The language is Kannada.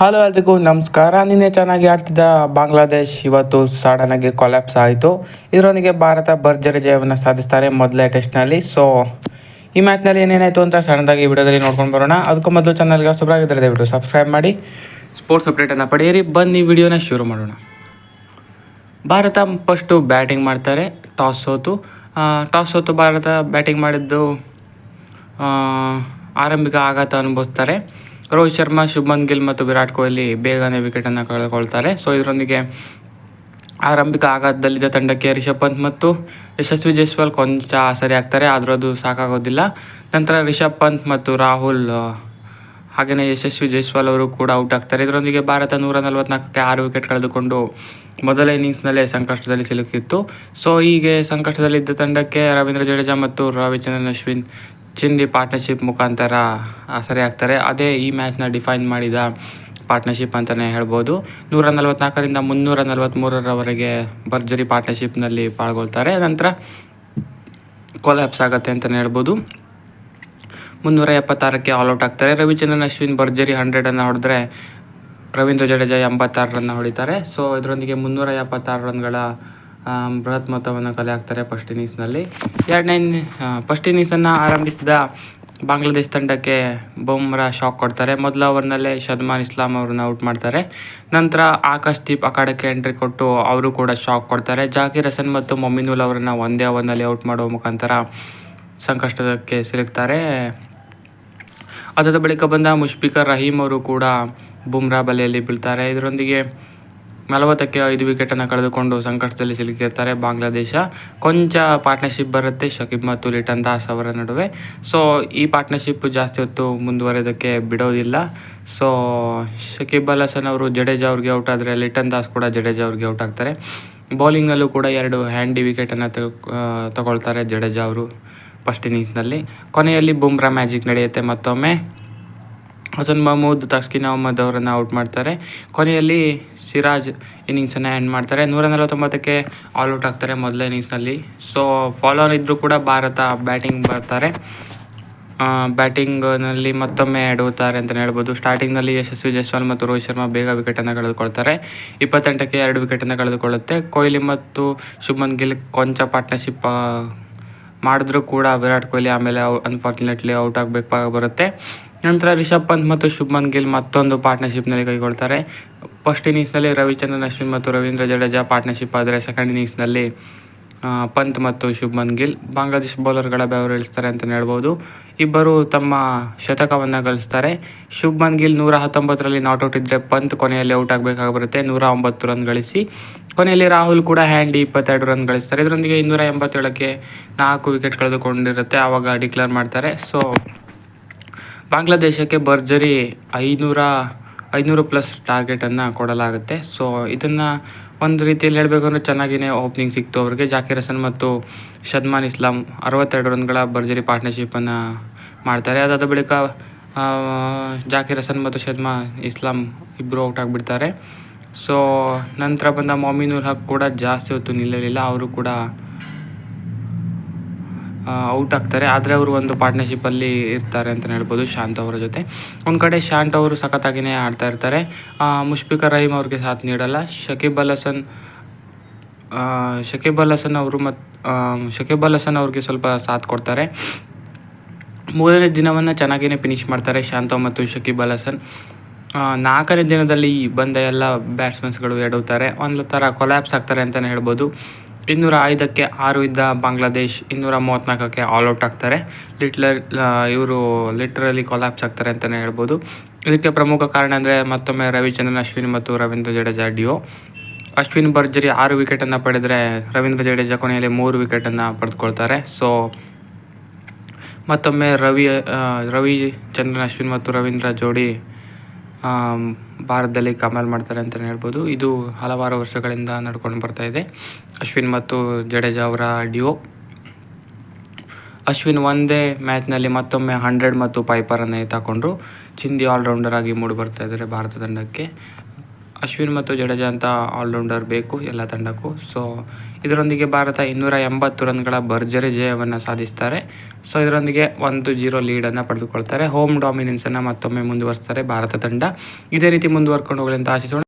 ಹಲೋ ಎಲ್ರಿಗೂ, ನಮಸ್ಕಾರ. ನಿನ್ನೆ ಚೆನ್ನಾಗಿ ಆಡ್ತಿದ್ದ ಬಾಂಗ್ಲಾದೇಶ್ ಇವತ್ತು ಸಡನ್ ಆಗಿ ಕೊಲ್ಯಾಪ್ಸ್ ಆಯಿತು. ಇದರೊಂದಿಗೆ ಭಾರತ ಭರ್ಜರಿ ಜಯವನ್ನು ಸಾಧಿಸ್ತಾರೆ ಮೊದಲೇ ಟೆಸ್ಟ್ನಲ್ಲಿ ಸೊ ಈ ಮ್ಯಾಚ್ನಲ್ಲಿ ಏನೇನಾಯಿತು ಅಂತ ಸಡನ್ನಾಗಿ ವಿಡಿಯೋದಲ್ಲಿ ನೋಡ್ಕೊಂಡು ಬರೋಣ. ಅದಕ್ಕೂ ಮೊದಲು ಚಾನಲ್ಗೆ ಹೊಸಬರಾಗಿದ್ದರೆ ದಯವಿಟ್ಟು ಸಬ್ಸ್ಕ್ರೈಬ್ ಮಾಡಿ. ಸ್ಪೋರ್ಟ್ಸ್ ಅಪ್ಡೇಟನ್ನು ಪಡೆಯಿರಿ. ಬನ್ನಿ, ವಿಡಿಯೋನ ಶುರು ಮಾಡೋಣ. ಭಾರತ ಫಸ್ಟು ಬ್ಯಾಟಿಂಗ್ ಮಾಡ್ತಾರೆ. ಟಾಸ್ ಸೋತು. ಟಾಸ್ ಸೋತು ಭಾರತ ಬ್ಯಾಟಿಂಗ್ ಮಾಡಿದ್ದು ಆರಂಭಿಕ ಆಘಾತ ಅನುಭವಿಸ್ತಾರೆ. ರೋಹಿತ್ ಶರ್ಮಾ, ಶುಭ್ಮನ್ ಗಿಲ್ ಮತ್ತು ವಿರಾಟ್ ಕೊಹ್ಲಿ ಬೇಗನೆ ವಿಕೆಟನ್ನು ಕಳೆದುಕೊಳ್ತಾರೆ. ಸೊ ಇದರೊಂದಿಗೆ ಆರಂಭಿಕ ಆಘಾತದಲ್ಲಿದ್ದ ತಂಡಕ್ಕೆ ರಿಷಬ್ ಪಂತ್ ಮತ್ತು ಯಶಸ್ವಿ ಜೈಸ್ವಾಲ್ ಕೊಂಚ ಸರಿ ಆಗ್ತಾರೆ, ಆದರೂ ಅದು ಸಾಕಾಗೋದಿಲ್ಲ. ನಂತರ ರಿಷಬ್ ಪಂತ್ ಮತ್ತು ರಾಹುಲ್ ಹಾಗೆಯೇ ಯಶಸ್ವಿ ಜೈಸ್ವಾಲ್ ಅವರು ಕೂಡ ಔಟ್ ಆಗ್ತಾರೆ. ಇದರೊಂದಿಗೆ ಭಾರತ ನೂರ ನಲವತ್ನಾಲ್ಕಕ್ಕೆ ಆರು ವಿಕೆಟ್ ಕಳೆದುಕೊಂಡು ಮೊದಲ ಇನ್ನಿಂಗ್ಸ್ನಲ್ಲೇ ಸಂಕಷ್ಟದಲ್ಲಿ ಸಿಲುಕಿತ್ತು. ಸೊ ಹೀಗೆ ಸಂಕಷ್ಟದಲ್ಲಿದ್ದ ತಂಡಕ್ಕೆ ರವೀಂದ್ರ ಜಡೇಜಾ ಮತ್ತು ರವಿಚಂದ್ರನ್ ಅಶ್ವಿನ್ ಚಿಂದಿ ಪಾರ್ಟ್ನರ್ಶಿಪ್ ಮುಖಾಂತರ ಸರಿ ಆಗ್ತಾರೆ. ಅದೇ ಈ ಮ್ಯಾಚ್ನ ಡಿಫೈನ್ ಮಾಡಿದ ಪಾರ್ಟ್ನರ್ಶಿಪ್ ಅಂತಲೇ ಹೇಳ್ಬೋದು. ನೂರ ನಲವತ್ನಾಲ್ಕರಿಂದ ಮುನ್ನೂರ ನಲವತ್ತ್ಮೂರರವರೆಗೆ ಭರ್ಜರಿ ಪಾರ್ಟ್ನರ್ಶಿಪ್ನಲ್ಲಿ ಪಾಲ್ಗೊಳ್ತಾರೆ. ನಂತರ ಕೊಲ್ಯಾಪ್ಸ್ ಆಗುತ್ತೆ ಅಂತಲೇ ಹೇಳ್ಬೋದು. ಮುನ್ನೂರ ಎಪ್ಪತ್ತಾರಕ್ಕೆ ಆಲ್ಔಟ್ ಆಗ್ತಾರೆ. ರವಿಚಂದ್ರನ್, ಅಶ್ವಿನ್ ಭರ್ಜರಿ ಹಂಡ್ರೆಡನ್ನು ಹೊಡೆದ್ರೆ ರವೀಂದ್ರ ಜಡೇಜಾ ಎಂಬತ್ತಾರು ರನ್ನ ಹೊಡಿತಾರೆ. ಸೊ ಇದರೊಂದಿಗೆ ಮುನ್ನೂರ ಎಪ್ಪತ್ತಾರು ರನ್ಗಳ ಬೃಹತ್ ಮೊತ್ತವನ್ನು ಕಲೆ ಹಾಕ್ತಾರೆ ಫಸ್ಟ್ ಇನ್ನಿಂಗ್ಸ್ನಲ್ಲಿ ಎರಡನೇ ಫಸ್ಟ್ ಇನ್ನಿಂಗ್ಸನ್ನು ಆರಂಭಿಸಿದ ಬಾಂಗ್ಲಾದೇಶ್ ತಂಡಕ್ಕೆ ಬುಮ್ರಾ ಶಾಕ್ ಕೊಡ್ತಾರೆ. ಮೊದಲ ಓವರ್ನಲ್ಲೇ ಶದ್ಮಾನ್ ಇಸ್ಲಾಂ ಅವ್ರನ್ನ ಔಟ್ ಮಾಡ್ತಾರೆ. ನಂತರ ಆಕಾಶ್ ದೀಪ್ ಅಖಾಡಕ್ಕೆ ಎಂಟ್ರಿ ಕೊಟ್ಟು ಅವರು ಕೂಡ ಶಾಕ್ ಕೊಡ್ತಾರೆ. ಜಾಕಿರ್ ಹಸನ್ ಮತ್ತು ಮೊಮಿನುಲ್ ಅವರನ್ನು ಒಂದೇ ಓವರ್ನಲ್ಲಿ ಔಟ್ ಮಾಡುವ ಮುಖಾಂತರ ಸಂಕಷ್ಟಕ್ಕೆ ಸಿಲುಕ್ತಾರೆ. ಅದರ ಬಳಿಕ ಬಂದ ಮುಷ್ಫಿಕರ್ ರಹೀಮ್ ಅವರು ಕೂಡ ಬುಮ್ರಾ ಬಲೆಯಲ್ಲಿ ಬೀಳ್ತಾರೆ. ಇದರೊಂದಿಗೆ ನಲವತ್ತಕ್ಕೆ ಐದು ವಿಕೆಟನ್ನು ಕಳೆದುಕೊಂಡು ಸಂಕಷ್ಟದಲ್ಲಿ ಸಿಲುಕಿರ್ತಾರೆ ಬಾಂಗ್ಲಾದೇಶ. ಕೊಂಚ ಪಾರ್ಟ್ನರ್ಶಿಪ್ ಬರುತ್ತೆ ಶಕೀಬ್ ಮತ್ತು ಲಿಟನ್ ದಾಸ್ ಅವರ ನಡುವೆ. ಸೊ ಈ ಪಾರ್ಟ್ನರ್ಶಿಪ್ ಜಾಸ್ತಿ ಹೊತ್ತು ಮುಂದುವರೆಯೋದಕ್ಕೆ ಬಿಡೋದಿಲ್ಲ. ಸೊ ಶಕೀಬ್ ಅಲ್ ಹಸನ್ ಅವರು ಜಡೇಜಾ ಅವ್ರಿಗೆ ಔಟ್ ಆದರೆ ಲಿಟನ್ ದಾಸ್ ಕೂಡ ಜಡೇಜಾ ಅವ್ರಿಗೆ ಔಟ್ ಆಗ್ತಾರೆ. ಬೌಲಿಂಗಲ್ಲೂ ಕೂಡ ಎರಡು ಹ್ಯಾಂಡಿ ವಿಕೆಟನ್ನು ತಗೊಳ್ತಾರೆ ಜಡೇಜಾ ಅವರು ಫಸ್ಟ್ ಇನ್ನಿಂಗ್ಸ್ನಲ್ಲಿ ಕೊನೆಯಲ್ಲಿ ಬುಮ್ರಾ ಮ್ಯಾಜಿಕ್ ನಡೆಯುತ್ತೆ ಮತ್ತೊಮ್ಮೆ. ಹಸನ್ ಮಹಮೂದ್, ತಸ್ಕಿನ್ ಅಹಮದ್ ಅವರನ್ನು ಔಟ್ ಮಾಡ್ತಾರೆ. ಕೊನೆಯಲ್ಲಿ ಸಿರಾಜ್ ಇನ್ನಿಂಗ್ಸನ್ನು ಎಂಡ್ ಮಾಡ್ತಾರೆ. ನೂರ ನಲವತ್ತೊಂಬತ್ತಕ್ಕೆ ಔಟ್ ಆಗ್ತಾರೆ ಮೊದಲ ಇನ್ನಿಂಗ್ಸ್ನಲ್ಲಿ ಸೊ ಫಾಲೋನ್ ಇದ್ದರೂ ಕೂಡ ಭಾರತ ಬ್ಯಾಟಿಂಗ್ ಬರ್ತಾರೆ. ಬ್ಯಾಟಿಂಗ್ನಲ್ಲಿ ಮತ್ತೊಮ್ಮೆ ಎಡುತ್ತಾರೆ ಅಂತಲೇ ಹೇಳ್ಬೋದು. ಸ್ಟಾರ್ಟಿಂಗ್ನಲ್ಲಿ ಯಶಸ್ವಿ ಜೈಸ್ವಾಲ್ ಮತ್ತು ರೋಹಿತ್ ಶರ್ಮಾ ಬೇಗ ವಿಕೆಟನ್ನು ಕಳೆದುಕೊಳ್ತಾರೆ. ಇಪ್ಪತ್ತೆಂಟಕ್ಕೆ ಎರಡು ವಿಕೆಟನ್ನು ಕಳೆದುಕೊಳ್ಳುತ್ತೆ. ಕೊಹ್ಲಿ ಮತ್ತು ಶುಭ್ಮನ್ ಗಿಲ್ ಕೊಂಚ ಪಾರ್ಟ್ನರ್ಶಿಪ್ ಮಾಡಿದ್ರೂ ಕೂಡ ವಿರಾಟ್ ಕೊಹ್ಲಿ ಆಮೇಲೆ ಅನ್ಫಾರ್ಚುನೇಟ್ಲಿ ಔಟ್ ಆಗಬೇಕು ಬರುತ್ತೆ. ನಂತರ ರಿಷಬ್ ಪಂತ್ ಮತ್ತು ಶುಭ್ಮನ್ ಗಿಲ್ ಮತ್ತೊಂದು ಪಾರ್ಟ್ನರ್ಶಿಪ್ನಲ್ಲಿ ಕೈಗೊಳ್ತಾರೆ. ಫಸ್ಟ್ ಇನ್ನಿಂಗ್ಸ್ನಲ್ಲಿ ರವಿಚಂದ್ರನ್, ಅಶ್ವಿನ್ ಮತ್ತು ರವೀಂದ್ರ ಜಡೇಜಾ ಪಾರ್ಟ್ನರ್ಶಿಪ್ ಆದರೆ ಸೆಕೆಂಡ್ ಇನ್ನಿಂಗ್ಸ್ನಲ್ಲಿ ಪಂತ್ ಮತ್ತು ಶುಭ್ಮನ್ ಗಿಲ್. ಬಾಂಗ್ಲಾದೇಶ್ ಬೌಲರ್ಗಳ ಬೆವರು ಇಳಿಸ್ತಾರೆ ಅಂತಲೇ ಹೇಳ್ಬೋದು. ಇಬ್ಬರು ತಮ್ಮ ಶತಕವನ್ನು ಗಳಿಸ್ತಾರೆ. ಶುಭ್ಮನ್ ಗಿಲ್ ನೂರ ಹತ್ತೊಂಬತ್ತರಲ್ಲಿ ನಾಟ್ಔಟ್ ಇದ್ದರೆ ಪಂತ್ ಕೊನೆಯಲ್ಲಿ ಔಟ್ ಆಗಬೇಕಾಗಿರುತ್ತೆ ನೂರ ಒಂಬತ್ತು ರನ್ ಗಳಿಸಿ. ಕೊನೆಯಲ್ಲಿ ರಾಹುಲ್ ಕೂಡ ಹ್ಯಾಂಡಿ ಇಪ್ಪತ್ತೆರಡು ರನ್ ಗಳಿಸ್ತಾರೆ. ಇದರೊಂದಿಗೆ ಇನ್ನೂರ ಎಂಬತ್ತೇಳಕ್ಕೆ ನಾಲ್ಕು ವಿಕೆಟ್ ಕಳೆದುಕೊಂಡಿರುತ್ತೆ. ಆವಾಗ ಡಿಕ್ಲೇರ್ ಮಾಡ್ತಾರೆ. ಸೊ ಬಾಂಗ್ಲಾದೇಶಕ್ಕೆ ಭರ್ಜರಿ ಐನೂರ, ಐನೂರು ಪ್ಲಸ್ ಟಾರ್ಗೆಟನ್ನು ಕೊಡಲಾಗುತ್ತೆ. ಸೊ ಇದನ್ನು ಒಂದು ರೀತಿಯಲ್ಲಿ ಹೇಳಬೇಕು ಅಂದರೆ ಚೆನ್ನಾಗಿಯೇ ಓಪನಿಂಗ್ ಸಿಕ್ತು ಅವರಿಗೆ. ಜಾಕಿರ್ ಹಸನ್ ಮತ್ತು ಶದ್ಮಾನ್ ಇಸ್ಲಾಂ ಅರವತ್ತೆರಡು ರನ್ಗಳ ಭರ್ಜರಿ ಪಾರ್ಟ್ನರ್ಶಿಪ್ಪನ್ನು ಮಾಡ್ತಾರೆ. ಅದಾದ ಬಳಿಕ ಜಾಕಿರ್ ಜಾಕೀರ್ ಹಸನ್ ಮತ್ತು ಶದ್ಮಾ ಇಸ್ಲಾಂ ಇಬ್ಬರು ಔಟ್ ಆಗಿಬಿಡ್ತಾರೆ. ಸೊ ನಂತರ ಬಂದ ಮೊಮಿನುಲ್ ಹಕ್ ಕೂಡ ಜಾಸ್ತಿ ಹೊತ್ತು ನಿಲ್ಲಲಿಲ್ಲ. ಅವರು ಕೂಡ ಔಟ್ ಆಗ್ತಾರೆ. ಆದರೆ ಅವರು ಒಂದು ಪಾರ್ಟ್ನರ್ಶಿಪ್ಪಲ್ಲಿ ಇರ್ತಾರೆ ಅಂತಲೇ ಹೇಳ್ಬೋದು ಶಾಂತ್ ಅವರ ಜೊತೆ. ಒಂದು ಕಡೆ ಶಾಂತ್ ಅವರು ಸಖತ್ತಾಗಿಯೇ ಆಡ್ತಾ ಇರ್ತಾರೆ. ಮುಷ್ಫಿಕರ್ ರಹೀಮ್ ಅವ್ರಿಗೆ ಸಾಥ್ ನೀಡಲ್ಲ. ಶಕೀಬ್ ಅಲ್ ಹಸನ್ ಶಕೀಬ್ ಅಲ್ ಹಸನ್ ಅವರು ಮತ್ತು ಶಕೀಬ್ ಅಲ್ ಹಸನ್ ಅವ್ರಿಗೆ ಸ್ವಲ್ಪ ಸಾಥ್ ಕೊಡ್ತಾರೆ. ಮೂರನೇ ದಿನವನ್ನು ಚೆನ್ನಾಗಿಯೇ ಫಿನಿಶ್ ಮಾಡ್ತಾರೆ ಶಾಂತ ಮತ್ತು ಶಕೀಬ್ ಅಲ್ ಹಸನ್. ನಾಲ್ಕನೇ ದಿನದಲ್ಲಿ ಬಂದ ಎಲ್ಲ ಬ್ಯಾಟ್ಸ್ಮನ್ಸ್ಗಳು ಎಡವುತ್ತಾರೆ ಒಂದು ಥರ ಕೊಲ್ಯಾಪ್ಸ್ ಆಗ್ತಾರೆ ಅಂತಲೇ ಹೇಳ್ಬೋದು. ಇನ್ನೂರ ಐದಕ್ಕೆ ಆರು ಇದ್ದ ಬಾಂಗ್ಲಾದೇಶ್ ಇನ್ನೂರ ಮೂವತ್ತ್ನಾಲ್ಕಕ್ಕೆ ಔಟ್ ಆಗ್ತಾರೆ. ಲಿಟ್ಲರ್ ಇವರು ಲಿಟ್ರಲಿ ಕೊಲಾಪ್ಸ್ ಆಗ್ತಾರೆ ಅಂತಲೇ ಹೇಳ್ಬೋದು. ಇದಕ್ಕೆ ಪ್ರಮುಖ ಕಾರಣ ಅಂದರೆ ಮತ್ತೊಮ್ಮೆ ರವಿಚಂದ್ರನ್, ಅಶ್ವಿನ್ ಮತ್ತು ರವೀಂದ್ರ ಜಡೇಜಾ ಡಿಯೋ. ಅಶ್ವಿನ್ ಭರ್ಜರಿ ಆರು ವಿಕೆಟನ್ನು ಪಡೆದರೆ ರವೀಂದ್ರ ಜಡೇಜಾ ಕೊನೆಯಲ್ಲಿ ಮೂರು ವಿಕೆಟನ್ನು ಪಡೆದುಕೊಳ್ತಾರೆ. ಸೊ ಮತ್ತೊಮ್ಮೆ ರವಿ ರವಿಚಂದ್ರನ್ ರವಿ ಚಂದ್ರನ್ ಅಶ್ವಿನ್ ಮತ್ತು ರವೀಂದ್ರ ಜೋಡಿ ಭಾರತದಲ್ಲಿ ಕಮಾಲ್ ಮಾಡ್ತಾರೆ ಅಂತಲೇ ಹೇಳ್ಬೋದು. ಇದು ಹಲವಾರು ವರ್ಷಗಳಿಂದ ನಡ್ಕೊಂಡು ಬರ್ತಾ ಇದೆ. ಅಶ್ವಿನ್ ಮತ್ತು ಜಡೇಜಾ ಅವರ ಡಿಯೋ ಅಶ್ವಿನ್ ಒಂದೇ ಮ್ಯಾಚ್ನಲ್ಲಿ ಮತ್ತೊಮ್ಮೆ ಹಂಡ್ರೆಡ್ ಮತ್ತು ಪೈಪರನ್ನು ಎತ್ತಾಕೊಂಡ್ರು ಚಿಂದಿ ಆಲ್ರೌಂಡರ್ ಆಗಿ ಮೂಡಿ ಬರ್ತಾ ಇದ್ದಾರೆ ಭಾರತ ತಂಡಕ್ಕೆ. ಅಶ್ವಿನ್ ಮತ್ತು ಜಡೇಜಾ ಅಂತ ಆಲ್ರೌಂಡರ್ ಬೇಕು ಎಲ್ಲ ತಂಡಕ್ಕೂ. ಸೊ ಇದರೊಂದಿಗೆ ಭಾರತ ಇನ್ನೂರ ಎಂಬತ್ತು ರನ್ಗಳ ಭರ್ಜರಿ ಜಯವನ್ನು ಸಾಧಿಸ್ತಾರೆ. ಸೊ ಇದರೊಂದಿಗೆ ಒಂದು ಜೀರೋ ಲೀಡನ್ನು ಪಡೆದುಕೊಳ್ತಾರೆ. ಹೋಮ್ ಡಾಮಿನೆನ್ಸನ್ನು ಮತ್ತೊಮ್ಮೆ ಮುಂದುವರಿಸ್ತಾರೆ ಭಾರತ ತಂಡ. ಇದೇ ರೀತಿ ಮುಂದುವರ್ಕೊಂಡು ಹೋಗಲಿ ಅಂತ ಆಶಿಸೋಣ.